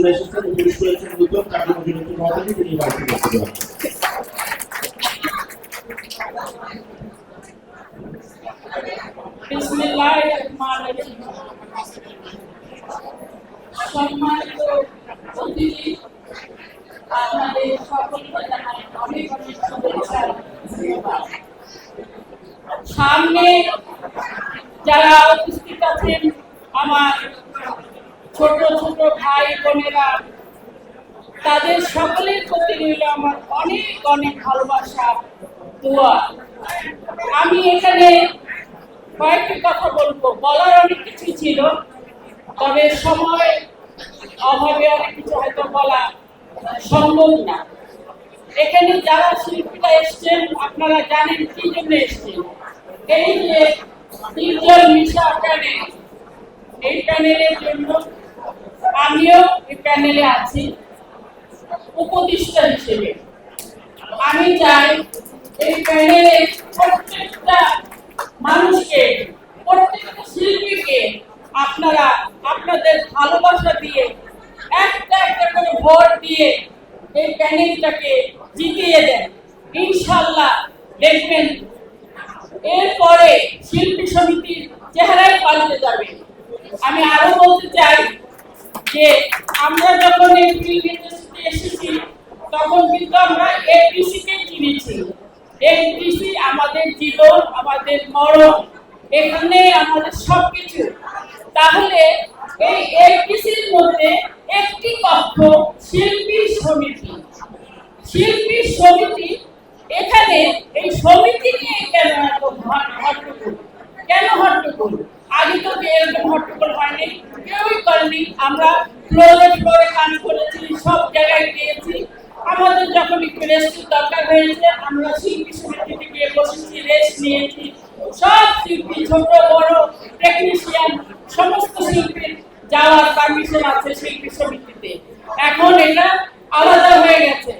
চলে এসেছেন পুলিশ করেছেন উদ্যোগ কার্যকরী অভিনেত্রী মহাদেবী তিনি বাড়িতে রহিম। সম্মানিত অতিথি আপনাদের সকলকে জানাই অনেক অনেক শুভেচ্ছা সামনে যারা উপস্থিত আছেন আমার ছোট ছোট ভাই বোনেরা, তাদের সকলের প্রতি রইল আমার অনেক অনেক ভালোবাসা, দোয়া। আমি এখানে কয়েকটি কথা বলব। বলার অনেক কিছু ছিল, তবে সময় অভাবে অনেক কিছু হয়তো বলা সম্ভব না। এখানে যারা শিল্পীরা এসছেন, আপনারা জানেন কি জন্য এসছেন। এই যে তিনজন মিশা প্যানেল, এই প্যানেলের জন্য আমিও এই প্যানেলে আছি, উপদেষ্টা হিসেবে। আমি চাই এই প্যানেলে প্রত্যেকটা মানুষকে, প্রত্যেকটা শিল্পীকে আপনারা আপনাদের ভালোবাসা দিয়ে, একটা একটা করে ভোট দিয়ে এই প্যানেলটাকে জিতিয়ে দেন। ইনশাল্লাহ দেখবেন, এরপরে শিল্পী সমিতির চেহারাই পাল্টে যাবে। আমি আরও বলতে চাই যে আমরা যখন ফিল্ম ইন্ডাস্ট্রিতে এসেছি, তখন কিন্তু আমরা এফডিসি কে চিনেছি। এফডিসি আমাদের জীবন, আমাদের মরণ, এখানে আমাদের সবকিছু। তাহলে এই এফডিসির মধ্যে একটি কক্ষ শিল্পী সমিতি। শিল্পী সমিতি, এখানে এই সমিতি নিয়ে কেন এত হট্টগোল কেন হট্টগোল আগে তো এরকম হট্টগোল হয়নি, কেউই করেনি। আমরা ফ্লোরে ফ্লোরে কাজ করেছি, সব জায়গায় গিয়েছি আমাদের যখন একটু রেস্টের দরকার হয়েছে, আমরা শিল্পী সমিতিতে গিয়ে বসেছি রেস্ট নিয়েছি। সব শিল্পী, ছোট, বড় টেকনিশিয়ান সমস্ত শিল্পীর যাওয়ার পারমিশন আছে শিল্পী সমিতিতে এখন এটা আলাদা হয়ে গেছে।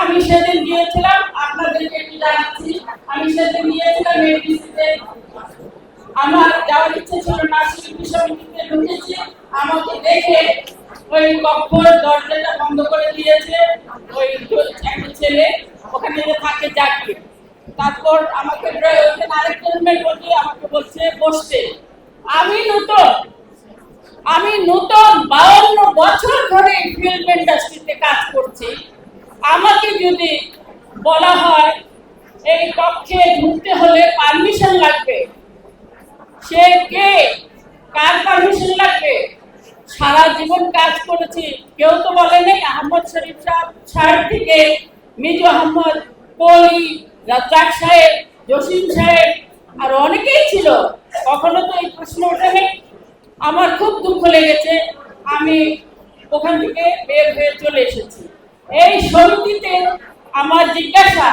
আমি সেদিন গিয়েছিলাম, আপনাদেরকে একটু জানাচ্ছি। আমি সেদিন গিয়েছিলাম এডিসিতে আমার যাওয়ার ইচ্ছে ছিল না শিল্পী ঢুকেছি আমাকে দেখে ওই কক্ষর দরজাটা বন্ধ করে দিয়েছে। ওই একটা ছেলে ওখানে থাকে জাকির তারপর আমাকে ওখানে আরেকজন মেয়ে বলছে, আমাকে বলছে, বসতে। আমি নতুন আমি নতুন বাউন্ন বছর ধরে ফিল্ম ইন্ডাস্ট্রিতে কাজ করছি। আমাকে যদি বলা হয়, এই কক্ষে ঢুকতে হলে পারমিশন লাগবে। সে কে? কার পারমিশন লাগবে? সারা জীবন কাজ করেছি। কেউ তো বলে নেই আহমদ শরীফ সাহেব সাহেব থেকে মিজু আহমদ, কলি, রাজ্জাক সাহেব, জসিম সাহেব আর অনেকেই ছিল। কখনো তো এই প্রশ্ন ওঠেনি। আমার খুব দুঃখ লেগেছে। আমি ওখান থেকে বের হয়ে চলে এসেছি। এই সমিতিতে আমার জিজ্ঞাসা,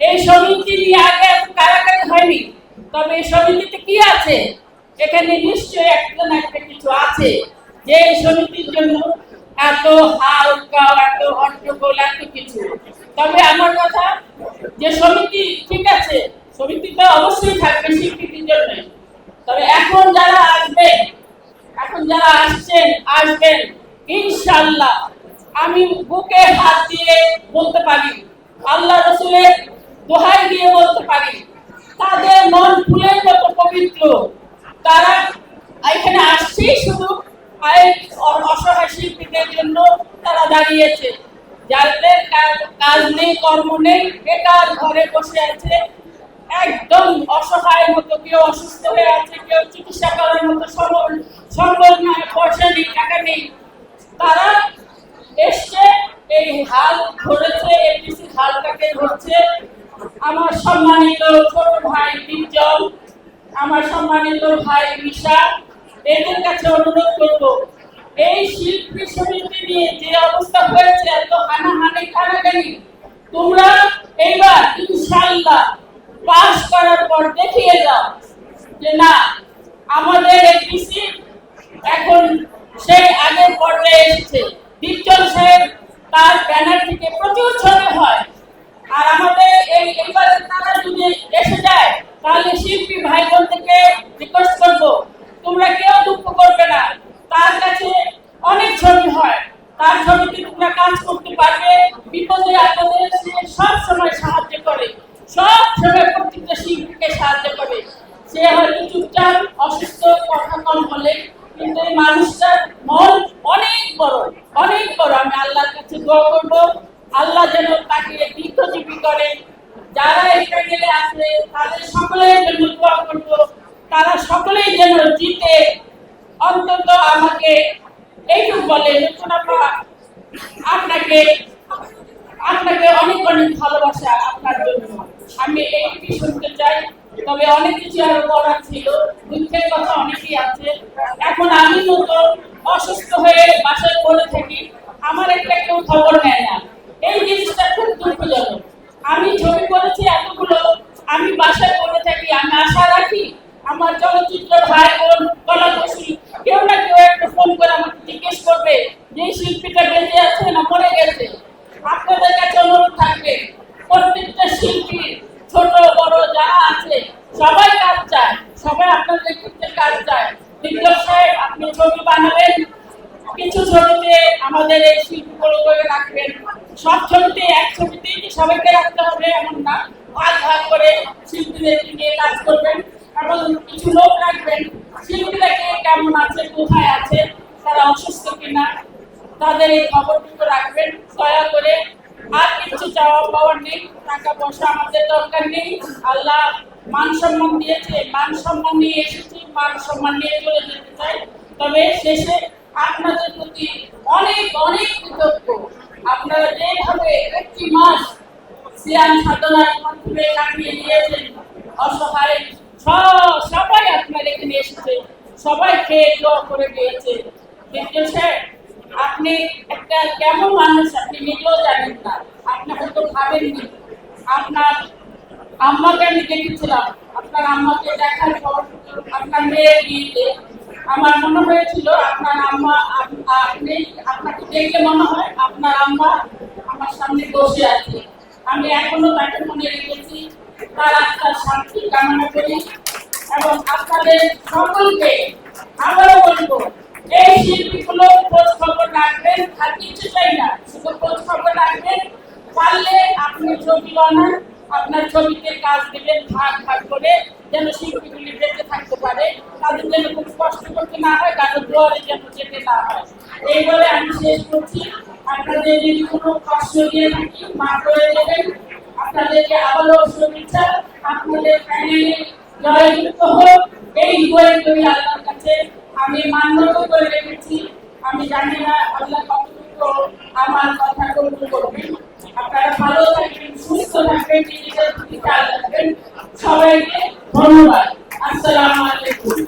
এই সমিতি নিয়ে আগে এত হয়নি? তবে এই সমিতিতে কি আছে? এখানে নিশ্চয়ই একটা না একটা কিছু আছে। যে এই সমিতির জন্য এত হালকা, এত হট্টগোল, এত কিছু। তবে আমার কথা, যে সমিতি ঠিক আছে, সমিতি তো অবশ্যই থাকবে স্বীকৃতির জন্য তবে এখন যারা আসবে, এখন যারা আসছেন, আসবেন ইনশাল্লাহ আমি বুকে হাত দিয়ে বলতে পারি, আল্লাহ রসুলের দোহাই দিয়ে বলতে পারি মন ফুলের মতো পবিত্র। তারা এখানে আসছেই শুধু অসহায় জন্য তারা দাঁড়িয়েছে। যাদের কাজ- নেই, কর্ম নেই, বেকার ঘরে বসে আছে। একদম অসহায় মতো, কেউ অসুস্থ হয়ে আছে, কেউ চিকিৎসা করার মতো সম্ভব সম্ভব নয় পয়সা নেই, টাকা নেই। তারা এসছে, এই হাল ধরেছে এপিসি হালটাকে ধরছে। আমার সম্মানিত ছোট ভাই তিনজন আমার সম্মানিত ভাই মিশা এদের কাছে অনুরোধ করব, এই শিল্পী সমিতি নিয়ে যে অবস্থা হয়েছে এত হানাহানি কানাকানি তোমরা এইবার ইনশাল্লাহ পাস করার পর দেখিয়ে যাও যে না, আমাদের এপিসি এখন সেই আগের পর্যায়ে এসেছে। দীপচল সাহেব তার ব্যানার থেকে প্রচুর ছবি হয়। আর আমাদের এই এবারে তারা যদি এসে যায়, তাহলে শিল্পী ভাই বোন থেকে রিকোয়েস্ট করব। তোমরা কেউ দুঃখ করবে না। তার কাছে অনেক ছবি হয়। তার ছবিতে তোমরা কাজ করতে পারবে। বিপদে আপদে সে সব সময় সাহায্য করে। সব সময় প্রত্যেকটা শিল্পীকে সাহায্য করে। সে হয়তো চুপচাপ, অসুস্থ, কথা কম বলে। কিন্তু এই মানুষটার মন অনেক বড় অনেক বড়। আমি আল্লাহর কাছে দোয়া করব। আল্লাহ যেন তাকে দীর্ঘজীবী করে। যারা এই প্যানেলে আছে তাদের সকলের জন্য দোয়া করব। তারা সকলেই যেন জিতে। অন্তত আমাকে এইটুকু বলে আপনাকে আপনাকে অনেক অনেক ভালোবাসা আপনার জন্য। আমি এইটুকু শুনতে চাই। তবে অনেক কিছু আরও বলার ছিল। দুঃখের কথা অনেকই আছে। এখন আমি মতো অসুস্থ হয়ে বাসায় পড়ে থাকি। আমার একটা কেউ খবর নেয় না। এই জিনিসটা খুব দুঃখজনক। আমি ছবি করেছি এতগুলো। আমি বাসায় পড়ে থাকি, আমি আশা রাখি আমার চলচ্চিত্র ভাই বোন কলা কৌশলী কেউ না কেউ একটা ফোন করে আমাকে জিজ্ঞেস করবে যে শিল্পীটা বেঁচে আছে না মরে গেছে? আপনাদের কাছে অনুরোধ থাকবে, প্রত্যেকটা শিল্পী, ছোট, বড় যারা আছে, সবাই কাজ চায়, সবাই আপনার নেতৃত্বের কাজ চায়। বিপ্লব সাহেব, আপনি ছবি বানাবেন, কিছু ছবিতে আমাদের এই শিল্পগুলো করে রাখবেন। সব ছবিতে, এক ছবিতেই সবাইকে রাখতে হবে, এমন না। ভাগ ভাগ করে শিল্পীদেরকে নিয়ে কাজ করবেন। এবং কিছু লোক রাখবেন। শিল্পীরা কেমন আছে, কোথায় আছে, তারা অসুস্থ কিনা, তাদের এই খবরটুকু রাখবেন। দয়া করে আর কিছু চাওয়া পাওয়ার নেই। টাকা পয়সা আমাদের দরকার নেই। আল্লাহ মান সম্মান দিয়েছে। মান সম্মান নিয়ে এসেছি। মান সম্মান নিয়ে চলে যেতে চাই। তবে শেষে আপনাদের প্রতি অনেক অনেক কৃতজ্ঞ। আপনারা যেভাবে একটি মাস সিয়াম সাধনার মাধ্যমে কাটিয়ে দিয়েছেন, অসহায় সবাই আপনার এখানে এসেছে সবাই খেয়ে দোয়া করে দিয়েছে। স্যার, আপনি একটা কেমন মানুষ আপনি নিজেও জানেন না, আপনি হয়তো ভাবেননি। আপনার আম্মাকে আমি দেখেছিলাম, আপনার আম্মাকে দেখার পর আপনার মেয়ের বিয়েতে আমার মনে হয়েছিল, আপনার আম্মা আপনি, আপনাকে দেখে মনে হয় আপনার আম্মা আমার সামনে বসে আছে। আমি এখনও তাকে মনে রেখেছি, তার আত্মার শান্তি কামনা করি এবং আপনাদের সকলকে আবারও বলব, এই শিল্পীগুলো খোঁজ খবর রাখবেন আর কিছু চাই না, শুধু খোঁজ খবর রাখবেন, পারলে আপনি ছবি বানান আপনার ছবিতে কাজ দিবেন ভাগ ভাগ করে যেন শিল্পীগুলি বেঁচে থাকতে পারে, তাদের যেন খুব কষ্ট করতে না হয় কারও দুয়ারে যেন যেতে না হয়। এই বলে আমি শেষ করছি। আপনাদের যদি কোনো কষ্ট দিয়ে থাকি মা করে দেবেন। আপনাদেরকে আবারও শুভেচ্ছা। আপনাদের ফ্যামিলি জয়যুক্ত হোক। এই বই করি আল্লাহর কাছে আমি মান্যত করে রেখেছি। আমি জানি না আল্লাহ কতটুকু আমার কথা কবুল করবেন। আপনারা ভালো থাকবেন সুস্থ থাকবেন নিজেদের প্রতি খেয়াল রাখবেন। সবাইকে ধন্যবাদ। আসসালামু আলাইকুম।